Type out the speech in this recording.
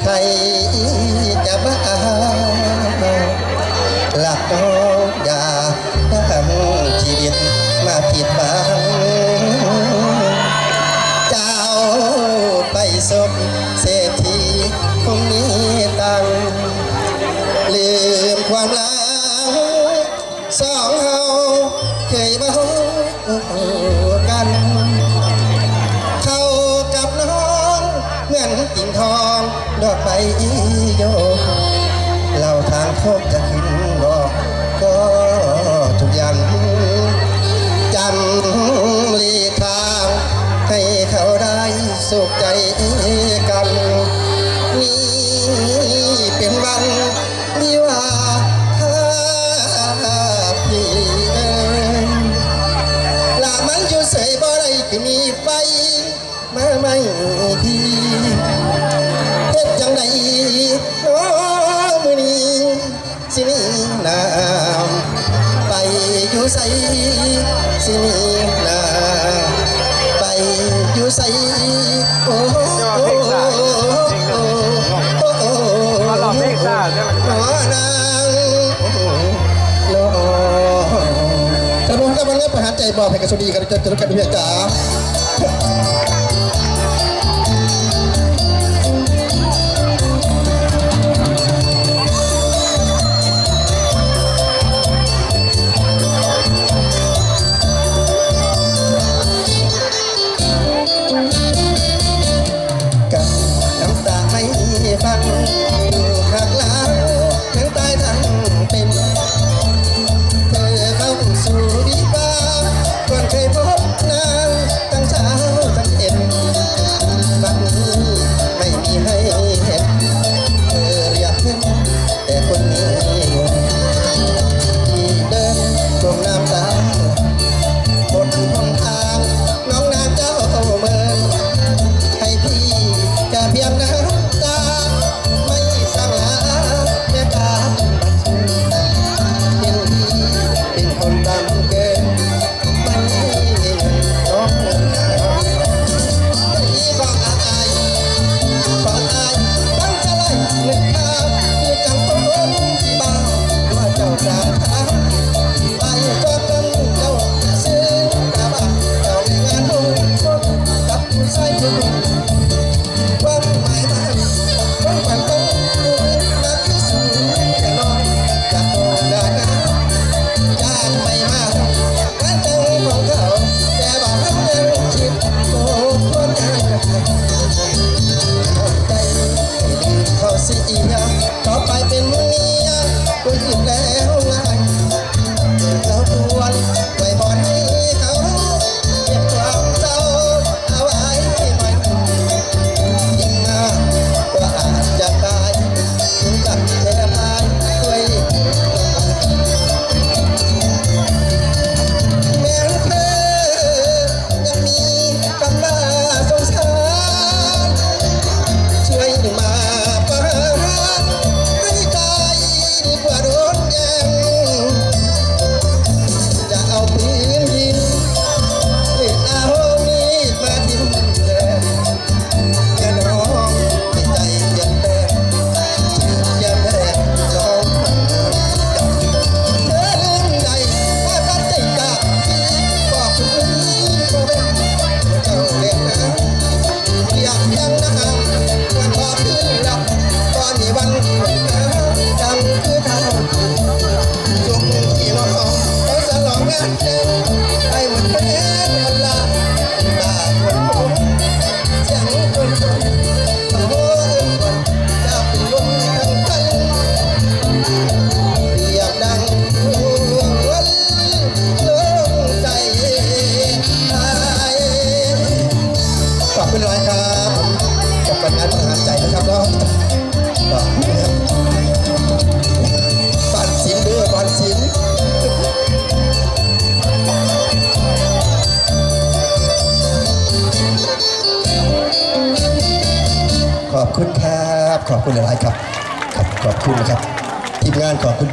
ใครจะบ้าหลับน้องย่าตั้งชีวิตมาผิดบังเจ้าไปสมเศรษฐีคงนี้ตังลืมความหลังสองเฮาเคยบ้ากัน เข้ากับน้องเหมือนติ่งทอง โยเราทางโคกจะขึ้นบอกก็ทุกอย่างจำลีทางให้เขาได้สุขใจกัน นี่เป็นวันวิวาถ้าพี่เอลามันอยู่เสยบ่ได้ที่มีไฟมาไม่ดี ไปอยู่ใสสินีน้ำไปอยู่ใสโอ้โหโอ้โหโอ้โหมาหลอกเพลงซ่าใช่ไหมน้อนางน้อกระบวนการมันก็ประหารใจบอกให้กระสุดีกันจะจะกันเพียจ๋า ฟังหักหลังทั้งตายทั้งเป็น เธอเข้าสู่วิบาก่อนเคยพบนางตั้งเช้าตั้งเย็นบัดนี้ไม่มีให้เห็นเธอเรียกเพื่อนแต่คนนี้ที่เดินกลมน้ำตาบนหนทางน้องนางเจ้าเมือให้พี่แค่เพียงน้ำ ขอบคุณครับ ขอบคุณหลายๆครับ ขอบคุณนะครับ ทีมงานขอบคุณ